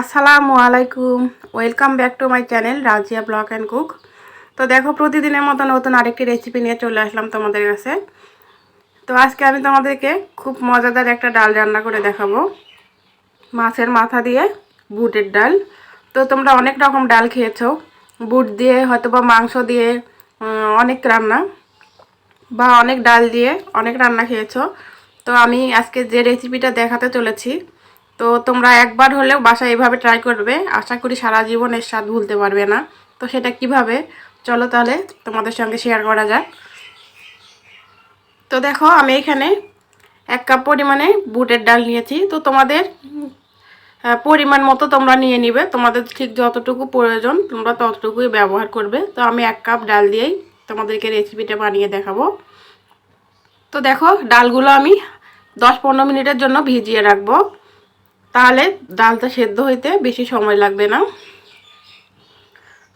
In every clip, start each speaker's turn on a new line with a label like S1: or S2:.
S1: আসসালামু আলাইকুম। Welcome back to my channel Razia blog and cook তো দেখো, প্রতিদিনের মতো নতুন আরেকটি রেসিপি নিয়ে চলে আসলাম তোমাদের কাছে। তো আজকে আমি তোমাদেরকে খুব মজাদার একটা ডাল রান্না করে দেখাবো। মাছের মাথা দিয়ে বুটের ডাল। তো তোমরা অনেক রকম ডাল খেয়েছো। বুট দিয়ে হয়তো বা মাংস দিয়ে অনেক রান্না। বা অনেক ডাল দিয়ে অনেক রান্না খেয়েছো। তো আমি আজকে যে রেসিপিটা দেখাতে চলেছি তো তোমরা একবার হলেও বাসায় এইভাবে ট্রাই করবে। আশা করি সারা জীবন এর স্বাদ ভুলতে পারবে না। তো সেটা কীভাবে? চলো তাহলে তোমাদের সঙ্গে শেয়ার করা যাক। তো দেখো, আমি এখানে এক কাপ পরিমাণে বুটের ডাল নিয়েছি। তো তোমাদের পরিমাণ মতো তোমরা নিয়ে নিবে। তোমাদের ঠিক যতটুকু প্রয়োজন, তোমরা ততটুকুই ব্যবহার করবে। তো আমি এক কাপ ডাল দিয়েই তোমাদেরকে রেসিপিটা বানিয়ে দেখাবো। তো দেখো, ডালগুলো আমি দশ পনেরো মিনিটের জন্য ভিজিয়ে রাখব। তাহলে ডালটা সেদ্ধ হইতে বেশি সময় লাগবে না।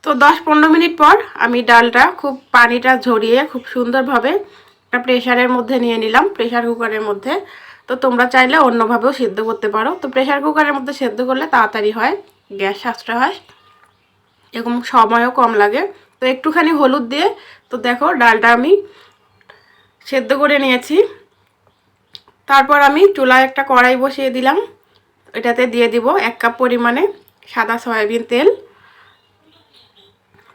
S1: তো দশ পনেরো মিনিট পর আমি ডালটা খুব পানিটা ঝরিয়ে খুব সুন্দরভাবে একটা প্রেশারের মধ্যে নিয়ে নিলাম প্রেশার কুকারের মধ্যে। তো তোমরা চাইলে অন্যভাবেও সেদ্ধ করতে পারো। তো প্রেশার কুকারের মধ্যে সেদ্ধ করলে তাড়াতাড়ি হয়, গ্যাস সাশ্রয় হয় এরকম সময়ও কম লাগে। তো একটুখানি হলুদ দিয়ে, তো দেখো ডালটা আমি সেদ্ধ করে নিয়েছি। তারপর আমি চুলায় একটা কড়াই বসিয়ে দিলাম। এটাতে দিয়ে দিব এক কাপ পরিমাণে সাদা সয়াবিন তেল।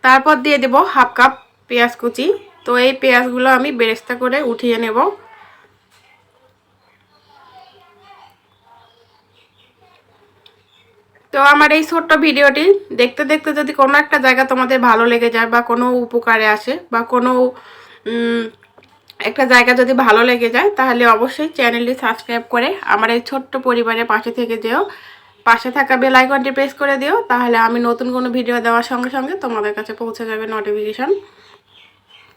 S1: তারপর দিয়ে দেব হাফ কাপ পেঁয়াজ কুচি। তো এই পেঁয়াজগুলো আমি বেরেস্তা করে উঠিয়ে নেব। তো আমার এই ছোট্ট ভিডিওটি দেখতে দেখতে যদি কোনো একটা জায়গা তোমাদের ভালো লেগে যায় বা কোনো উপকারে আসে বা কোনো একটা জায়গা যদি ভালো লেগে যায়, তাহলে অবশ্যই চ্যানেলটি সাবস্ক্রাইব করে আমার এই ছোট্ট পরিবারের পাশে থেকে যেও। পাশে থাকা বেল আইকনটি প্রেস করে দিও, তাহলে আমি নতুন কোনো ভিডিও দেওয়ার সঙ্গে সঙ্গে তোমাদের কাছে পৌঁছে যাবে নোটিফিকেশন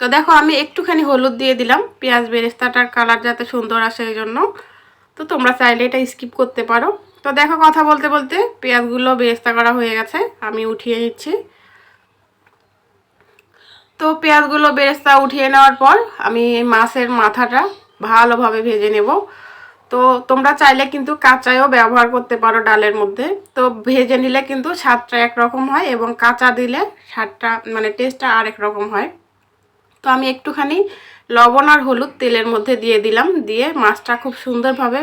S1: তো দেখো, আমি একটুখানি হলুদ দিয়ে দিলাম, পেঁয়াজ বেরেস্তাটার কালার যাতে সুন্দর আসে এই জন্য। তো তোমরা চাইলে এটা স্কিপ করতে পারো। তো দেখো, কথা বলতে বলতে পেঁয়াজগুলো বেরেস্তা করা হয়ে গেছে, আমি উঠিয়ে নিচ্ছি। তো পেঁয়াজগুলো বেরেস্তা উঠিয়ে নেওয়ার পর আমি মাছের মাথাটা ভালোভাবে ভেজে নেব। তো তোমরা চাইলে কিন্তু কাঁচাও ব্যবহার করতে পারো ডালের মধ্যে। তো ভেজে নিলে কিন্তু স্বাদটা একরকম হয় এবং কাঁচা দিলে স্বাদটা মানে টেস্টটা আরেক রকম হয়। তো আমি একটুখানি লবণ আর হলুদ তেলের মধ্যে দিয়ে দিলাম, দিয়ে মাছটা খুব সুন্দরভাবে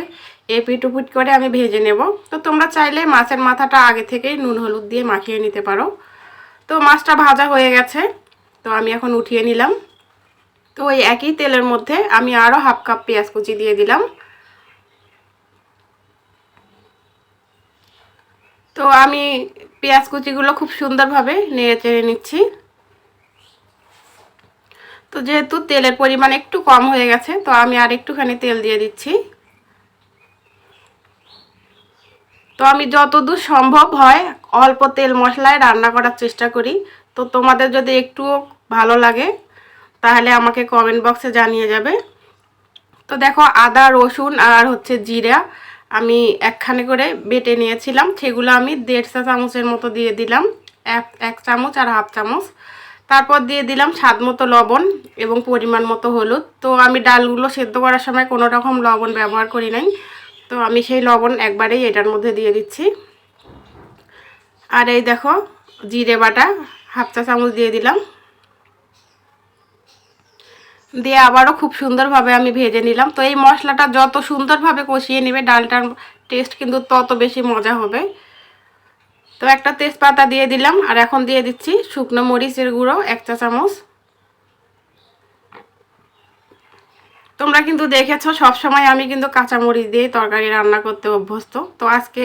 S1: এপিট উপিট করে আমি ভেজে নেব। তো তোমরা চাইলে মাছের মাথাটা আগে থেকেই নুন হলুদ দিয়ে মাখিয়ে নিতে পারো। তো মাছটা ভাজা হয়ে গেছে। তো আমি এখন উঠিয়ে নিলাম। তো ওই একই তেলের মধ্যে আমি আরও হাফ কাপ পেঁয়াজ কুচি দিয়ে দিলাম। তো আমি পেঁয়াজ কুচিগুলো খুব সুন্দরভাবে নেড়ে চেড়ে নিচ্ছি। তো যেহেতু তেলের পরিমাণ একটু কম হয়ে গেছে, তো আমি আর একটুখানি তেল দিয়ে দিচ্ছি। তো আমি যতদূর সম্ভব হয় অল্প তেল মশলায় রান্না করার চেষ্টা করি। তো তোমাদের যদি একটু ভালো লাগে, তাহলে আমাকে কমেন্ট বক্সে জানিয়ে যাবে। তো দেখো আদা, রসুন আর হচ্ছে জিরা আমি একখানে করে বেটে নিয়েছিলাম। সেগুলো আমি দেড়শো চামচের মতো দিয়ে দিলাম, এক এক চামচ আর হাফ চামচ। তারপর দিয়ে দিলাম স্বাদ মতো লবণ এবং পরিমাণ মতো হলুদ। তো আমি ডালগুলো সেদ্ধ করার সময় কোনো রকম লবণ ব্যবহার করি নাই। তো আমি সেই লবণ একবারেই এটার মধ্যে দিয়ে দিচ্ছি। আর এই দেখো জিরে বাটা হাফ চা চামচ দিয়ে দিলাম। দিয়ে আবারও খুব সুন্দরভাবে আমি ভেজে নিলাম। তো এই মশলাটা যত সুন্দরভাবে কষিয়ে নেবে, ডালটার টেস্ট কিন্তু তত বেশি মজা হবে। তো একটা তেজপাতা দিয়ে দিলাম, আর এখন দিয়ে দিচ্ছি শুকনো মরিচের গুঁড়ো, এক চা চামচ। তোমরা কিন্তু দেখেছ সবসময় আমি কিন্তু কাঁচা মরিচ দিয়ে তরকারি রান্না করতে অভ্যস্ত। তো আজকে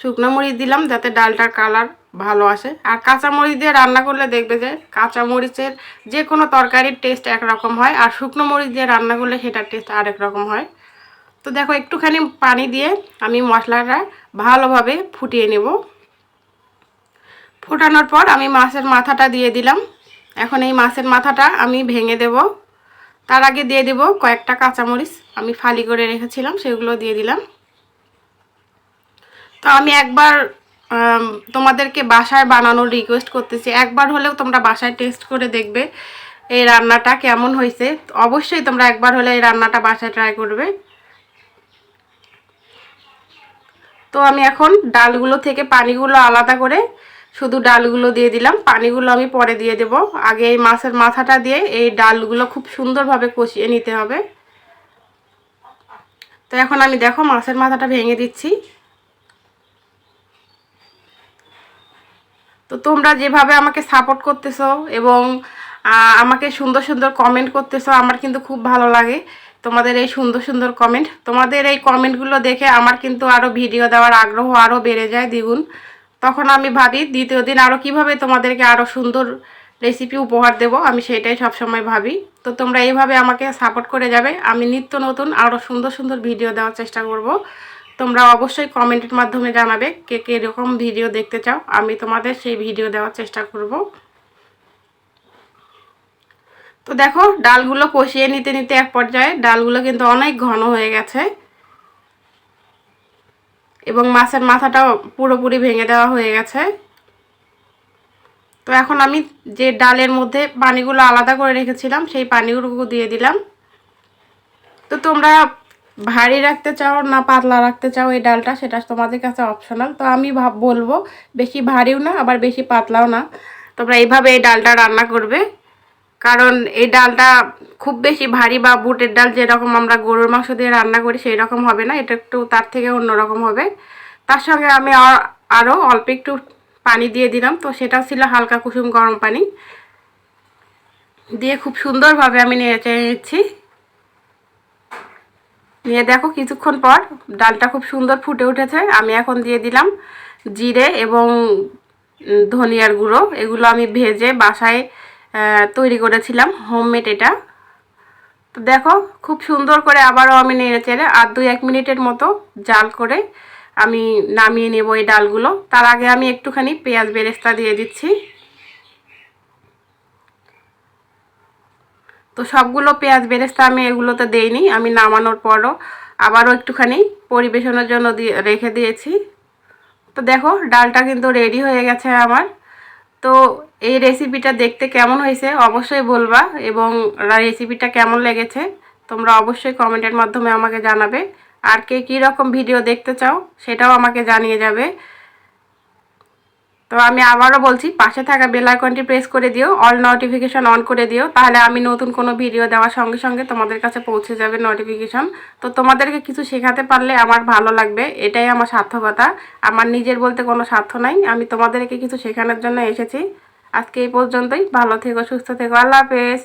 S1: শুকনো মরিচ দিলাম, যাতে ডালটার কালার ভালো আসে। আর কাঁচা মরিচ দিয়ে রান্না করলে দেখবে যে কাঁচা মরিচের যে কোনো তরকারির টেস্ট একরকম হয়, আর শুকনো মরিচ দিয়ে রান্না করলে সেটার টেস্ট আরেক রকম হয়। তো দেখো একটুখানি পানি দিয়ে আমি মশলাটা ভালোভাবে ফুটিয়ে নেব। ফোটানোর পর আমি মাছের মাথাটা দিয়ে দিলাম। এখন এই মাছের মাথাটা আমি ভেঙে দেব। তার আগে দিয়ে দেব কয়েকটা কাঁচামরিচ। আমি ফালি করে রেখেছিলাম, সেগুলো দিয়ে দিলাম। তো আমি একবার তোমাদেরকে বাসায় বানানোর রিকোয়েস্ট করতেছি। একবার হলেও তোমরা বাসায় টেস্ট করে দেখবে এই রান্নাটা কেমন হয়েছে। অবশ্যই তোমরা একবার হলে এই রান্নাটা বাসায় ট্রাই করবে। তো আমি এখন ডালগুলো থেকে পানিগুলো আলাদা করে শুধু ডালগুলো দিয়ে দিলাম। পানিগুলো আমি পরে দিয়ে দেব। আগে এই মাছের মাথাটা দিয়ে এই ডালগুলো খুব সুন্দরভাবে কষিয়ে নিতে হবে। তো এখন আমি দেখো মাছের মাথাটা ভেঙে দিচ্ছি। তো তোমরা যেভাবে আমাকে সাপোর্ট করতেছো এবং আমাকে সুন্দর সুন্দর কমেন্ট করতেছো, আমার কিন্তু খুব ভালো লাগে। তোমাদের এই সুন্দর সুন্দর কমেন্ট তোমাদের এই কমেন্টগুলো দেখে আমার কিন্তু আরও ভিডিও দেওয়ার আগ্রহ আরও বেড়ে যায় দ্বিগুণ। তখন আমি ভাবি দ্বিতীয় দিন আরও কীভাবে তোমাদেরকে আরও সুন্দর রেসিপি উপহার দেব, আমি সেটাই সবসময় ভাবি। তো তোমরা এইভাবে আমাকে সাপোর্ট করে যাবে। আমি নিত্য নতুন আরও সুন্দর সুন্দর ভিডিও দেওয়ার চেষ্টা করব। তোমরা অবশ্যই কমেন্টের মাধ্যমে জানাবে কে কে এরকম ভিডিও দেখতে চাও। আমি তোমাদের সেই ভিডিও দেওয়ার চেষ্টা করব। তো দেখো, ডালগুলো কষিয়ে নিতে নিতে এক পর্যায়ে ডালগুলো কিন্তু অনেক ঘন হয়ে গেছে। এবং মাছের মাথাটাও পুরোপুরি ভেঙে দেওয়া হয়ে গেছে। তো এখন আমি যে ডালের মধ্যে পানিগুলো আলাদা করে রেখেছিলাম, সেই পানিগুলো দিয়ে দিলাম। তো তোমরা ভারী রাখতে চাও না পাতলা রাখতে চাও এই ডালটা, সেটা তোমাদের কাছে অপশনাল তো আমি ভাব বলব, বেশি ভারীও না, আবার বেশি পাতলাও না। তোমরা এইভাবে এই ডালটা রান্না করবে। কারণ এই ডালটা খুব বেশি ভারী বা বুটের ডাল যেরকম আমরা গরুর মাংস দিয়ে রান্না করি সেই রকম হবে না। এটা একটু তার থেকে অন্যরকম হবে। তার সঙ্গে আমি আর- আরও অল্প একটু পানি দিয়ে দিলাম। তো সেটা ছিল হালকা কুসুম গরম পানি। দিয়ে খুব সুন্দরভাবে আমি নেড়ে চেড়ে নিচ্ছি। নিয়ে দেখো কিছুক্ষণ পর ডালটা খুব সুন্দর ফুটে উঠেছে। আমি এখন দিয়ে দিলাম জিরে এবং ধনিয়ার গুঁড়ো। এগুলো আমি ভেজে বাসায় তৈরি করেছিলাম, হোমমেড এটা। তো দেখো, খুব সুন্দর করে আবারও আমি নেড়ে চেড়ে আর দুই এক মিনিটের মতো জাল করে আমি নামিয়ে নেব এই ডালগুলো। তার আগে আমি একটুখানি পেঁয়াজ বেরেস্তা দিয়ে দিচ্ছি। তো সবগুলো পেঁয়াজ বেরেস্তা আমি এগুলোতে দেইনি, আমি নামানোর পরও আবারও একটুখানি পরিবেশনের জন্য দিয়ে রেখে দিয়েছি। তো দেখো, ডালটা কিন্তু রেডি হয়ে গেছে আমার। তো এই রেসিপিটা দেখতে কেমন হয়েছে অবশ্যই বলবা এবং রেসিপিটা কেমন লেগেছে তোমরা অবশ্যই কমেন্টের মাধ্যমে আমাকে জানাবে। আর কে কী রকম ভিডিও দেখতে চাও সেটাও আমাকে জানিয়ে যাবে। তো আমি আবারও বলছি, পাশে থাকা বেল আইকনটি প্রেস করে দিও অল নোটিফিকেশন অন করে দিও, তাহলে আমি নতুন কোনো ভিডিও দেওয়ার সঙ্গে সঙ্গে তোমাদের কাছে পৌঁছে যাবে নোটিফিকেশন তো তোমাদেরকে কিছু শেখাতে পারলে আমার ভালো লাগবে, এটাই আমার সার্থকতা। আমার নিজের বলতে কোনো স্বার্থ নাই, আমি তোমাদেরকে কিছু শেখানোর জন্য এসেছি। আজকে এই পর্যন্তই, ভালো থেকো, সুস্থ থেকো, আল্লাহ হাফেজ।